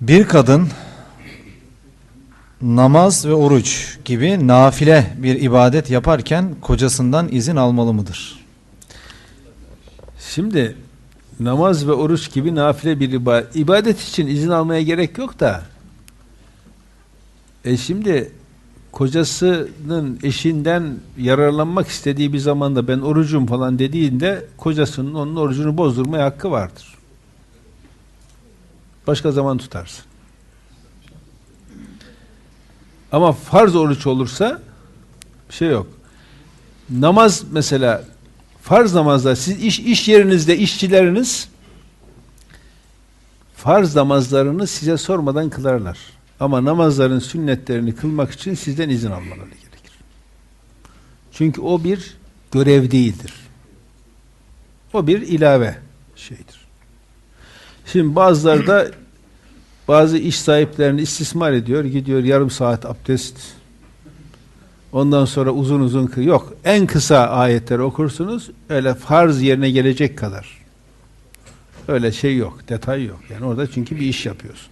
Bir kadın namaz ve oruç gibi nafile bir ibadet yaparken kocasından izin almalı mıdır? Şimdi namaz ve oruç gibi nafile bir ibadet, ibadet için izin almaya gerek yok da e şimdi kocasının eşinden yararlanmak istediği bir zamanda ben orucum falan dediğinde kocasının onun orucunu bozdurmaya hakkı vardır. Başka zaman tutarsın. Ama farz oruç olursa bir şey yok. Namaz mesela farz namazlar siz iş iş yerinizde işçileriniz farz namazlarını size sormadan kılarlar. Ama namazların sünnetlerini kılmak için sizden izin almaları gerekir. Çünkü o bir görev değildir. O bir ilave şeydir. Şimdi bazıları da bazı iş sahiplerini istismar ediyor. Gidiyor yarım saat abdest Ondan sonra uzun uzun yok. En kısa ayetleri okursunuz. Öyle farz yerine gelecek kadar. Öyle şey yok, detay yok. Yani orada çünkü bir iş yapıyorsun.